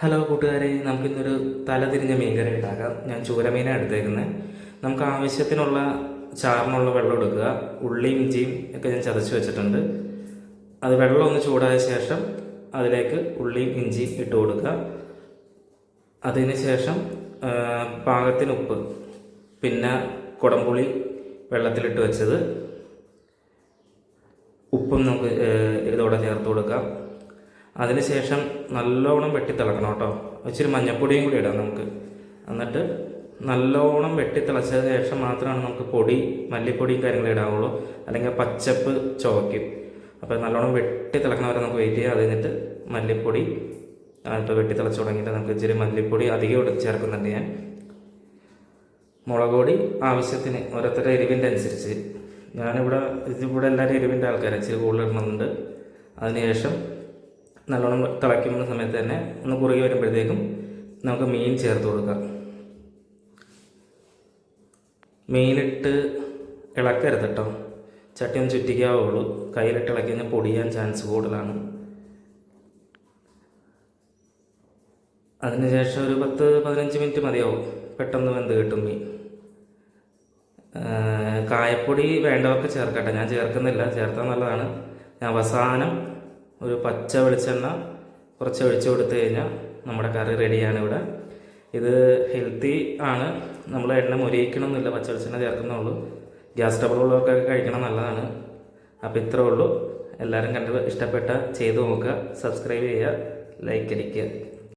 Hello കൂട്ടുകാരെ. നമുക്കിന്നൊരു തലതിരിഞ്ഞ മീൻകറി ഉണ്ടാക്കാം. ഞാൻ ചൂരമീനാണ് എടുത്തേക്കുന്നത് നമുക്ക് ആവശ്യത്തിനുള്ള ചാറിനുള്ള വെള്ളം എടുക്കുക. ഉള്ളിയും ഇഞ്ചിയും ഒക്കെ ഞാൻ ചതച്ച് വെച്ചിട്ടുണ്ട്. അത് വെള്ളം ഒന്ന് ചൂടായ ശേഷം അതിലേക്ക് ഉള്ളിയും ഇഞ്ചിയും ഇട്ട് കൊടുക്കുക. അതിന് ശേഷം പാകത്തിന് ഉപ്പ് പിന്നെ കുടംപുളി വെള്ളത്തിലിട്ട് വെച്ചത്. ഉപ്പും നമുക്ക് ഇതോടെ ചേർത്ത് കൊടുക്കാം. അതിനുശേഷം നല്ലോണം വെട്ടിത്തിളക്കണം കേട്ടോ. ഇച്ചിരി മഞ്ഞപ്പൊടിയും കൂടി ഇടാം നമുക്ക്. എന്നിട്ട് നല്ലോണം വെട്ടിത്തിളച്ച ശേഷം മാത്രമാണ് നമുക്ക് പൊടി മല്ലിപ്പൊടിയും കാര്യങ്ങളും ഇടാവുള്ളൂ. അല്ലെങ്കിൽ പച്ചപ്പ് ചുവയ്ക്കും അപ്പോൾ നല്ലോണം വെട്ടി തിളക്കണവരെ നമുക്ക് വെയിറ്റ് ചെയ്യാം. അത് കഴിഞ്ഞിട്ട് മല്ലിപ്പൊടി ഇപ്പോൾ വെട്ടി തിളച്ച് തുടങ്ങിയിട്ട് നമുക്ക് ഇച്ചിരി മല്ലിപ്പൊടി അധികം ചേർക്കുന്നുണ്ട് ഞാൻ. മുളക് പൊടി ആവശ്യത്തിന് ഓരോരുത്തരുടെ എരിവിന്റെ അനുസരിച്ച്. ഞാനിവിടെ ഇതിവിടെ എല്ലാവരും എരിവിന്റെ ആൾക്കാരാണ്. ഇച്ചിരി കൂടുതൽ ഇടുന്നുണ്ട്. അതിനുശേഷം നല്ലോണം തിളയ്ക്കുന്ന സമയത്ത് തന്നെ ഒന്ന് കുറുകി വരുമ്പോഴത്തേക്കും നമുക്ക് മീൻ ചേർത്ത് കൊടുക്കാം. മീനിട്ട് ഇളക്കരുത് കേട്ടോ ചട്ടി ഒന്ന് ചുറ്റിക്കാവുള്ളൂ. കയ്യിലിട്ട് ഇളക്കി കഴിഞ്ഞാൽ പൊടിയാൻ ചാൻസ് കൂടുതലാണ്. അതിനുശേഷം ഒരു പത്ത് പതിനഞ്ച് മിനിറ്റ് മതിയാവും. പെട്ടെന്ന് വെന്ത് കിട്ടും മീൻ. കായപ്പൊടി വേണ്ടവർക്ക് ചേർക്കട്ടെ ഞാൻ ചേർക്കുന്നില്ല. ചേർത്താൽ നല്ലതാണ്. ഞാൻ അവസാനം ഒരു പച്ച വെളിച്ചെണ്ണ കുറച്ച് ഒഴിച്ച് കൊടുത്തു കഴിഞ്ഞാൽ നമ്മുടെ കറി റെഡിയാണ് ഇവിടെ. ഇത് ഹെൽത്തി ആണ്. നമ്മൾ എണ്ണ മുരിയിക്കണമെന്നില്ല പച്ച വെളിച്ചെണ്ണ ചേർക്കുന്നുള്ളൂ ഗ്യാസ് ട്രബിൾ ഉള്ളവർക്കൊക്കെ കഴിക്കണം നല്ലതാണ്. അപ്പോൾ ഇത്രേ ഉള്ളൂ. എല്ലാവരും കണ്ട് ഇഷ്ടപ്പെട്ട ചെയ്തു നോക്കുക സബ്സ്ക്രൈബ് ചെയ്യുക ലൈക്ക് അടിക്കുക.